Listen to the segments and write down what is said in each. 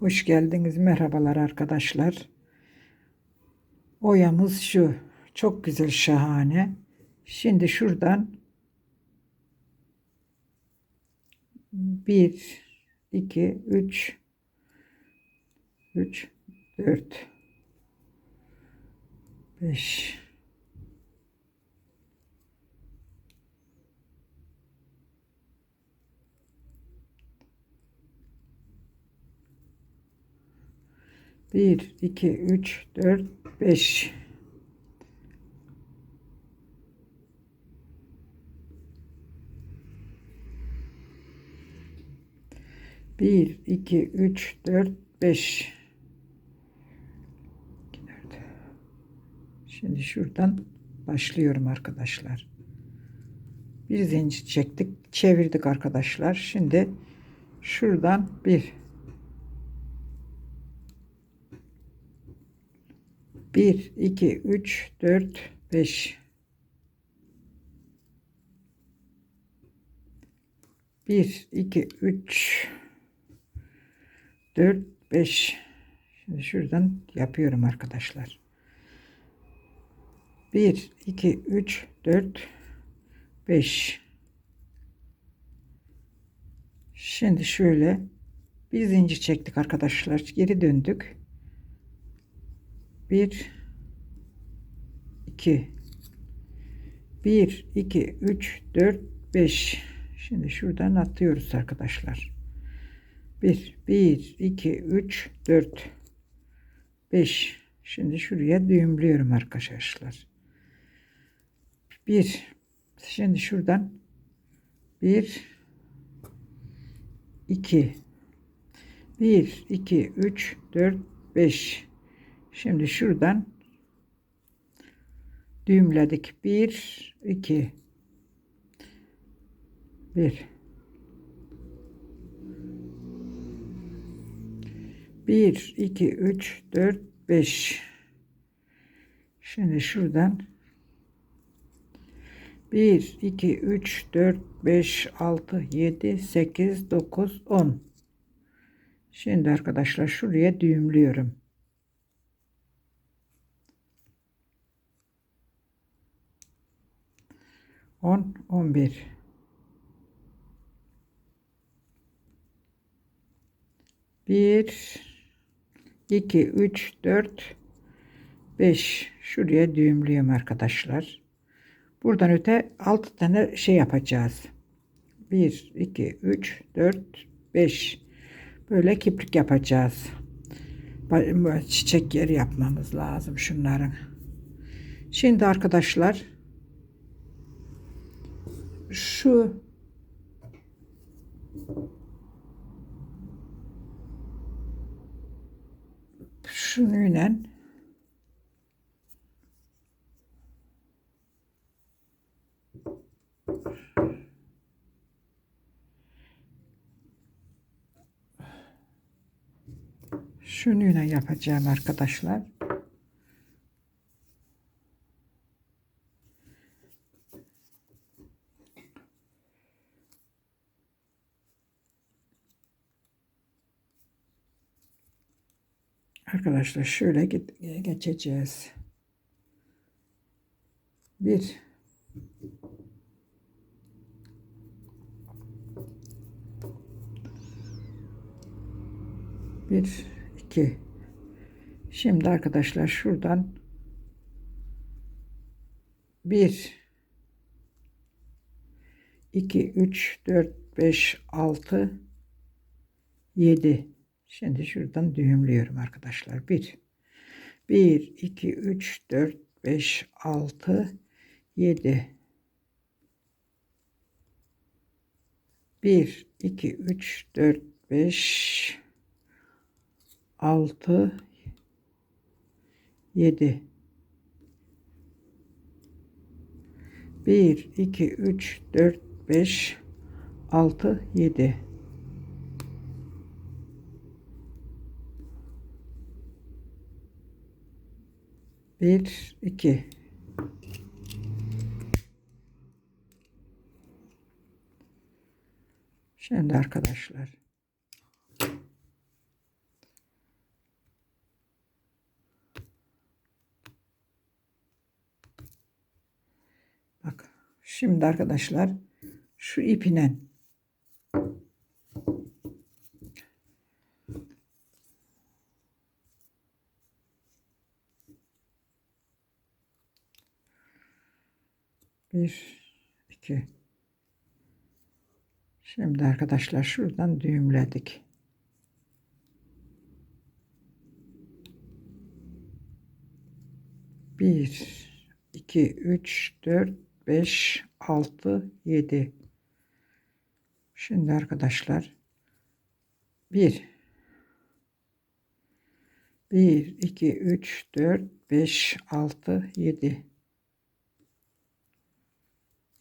Hoş geldiniz. Merhabalar arkadaşlar. Oyamız şu. Çok güzel, şahane. Şimdi şuradan bir, iki, üç, üç, dört, beş, bir, iki, üç, dört, beş. Bir, iki, üç, dört, beş. Şimdi şuradan başlıyorum arkadaşlar. Bir zincir çektik, çevirdik arkadaşlar. Şimdi şuradan bir, bir, iki, üç, dört, beş. Bir, iki, üç, 4, 5. Şimdi şuradan yapıyorum arkadaşlar. 1, 2, 3, 4, 5. Şimdi şöyle bir zincir çektik arkadaşlar. Geri döndük. 1, 2, 1, 2, 3, 4, 5. Şimdi şuradan atıyoruz arkadaşlar. 1, 1, 2, 3, 4, 5. Şimdi şuraya düğümlüyorum arkadaşlar. 1, şimdi şuradan 1, 2, 1, 2, 3, 4, 5. Şimdi şuradan düğümledik. 1, 2, 1, Bir, iki, üç, dört, beş. Şimdi şuradan bir, iki, üç, dört, beş, altı, yedi, sekiz, dokuz, on. Şimdi arkadaşlar şuraya düğümlüyorum. On, on bir. Bir, 2, 3, 4, 5. Şuraya düğümlüyorum arkadaşlar. Buradan öte 6 tane şey yapacağız. 1, 2, 3, 4, 5. Böyle kiprik yapacağız. Çiçek yeri yapmamız lazım şunların. Şimdi arkadaşlar şu şununla şununla yapacağım arkadaşlar. Arkadaşlar şöyle geçeceğiz. Bir. Bir iki. Şimdi arkadaşlar şuradan bir. İki üç dört beş altı yedi Şimdi şuradan düğümlüyorum arkadaşlar. 1 1 2 3 4 5 6 7 1 2 3 4 5 6 7 1 2 3 4 5 6 7 1 2 Şimdi arkadaşlar. Bak şimdi arkadaşlar şu ipinen bir iki Şimdi arkadaşlar şuradan düğümledik. Bir, iki, üç, dört, beş, altı, yedi. Şimdi arkadaşlar bir, bir, iki, üç, dört, beş, altı, yedi.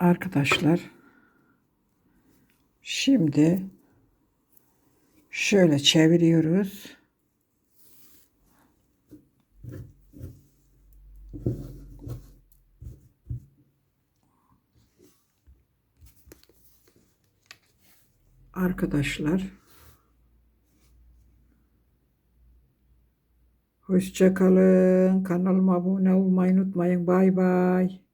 Arkadaşlar şimdi şöyle çeviriyoruz. Arkadaşlar Hoşça kalın. Kanalıma abone olmayı unutmayın. Bay bay.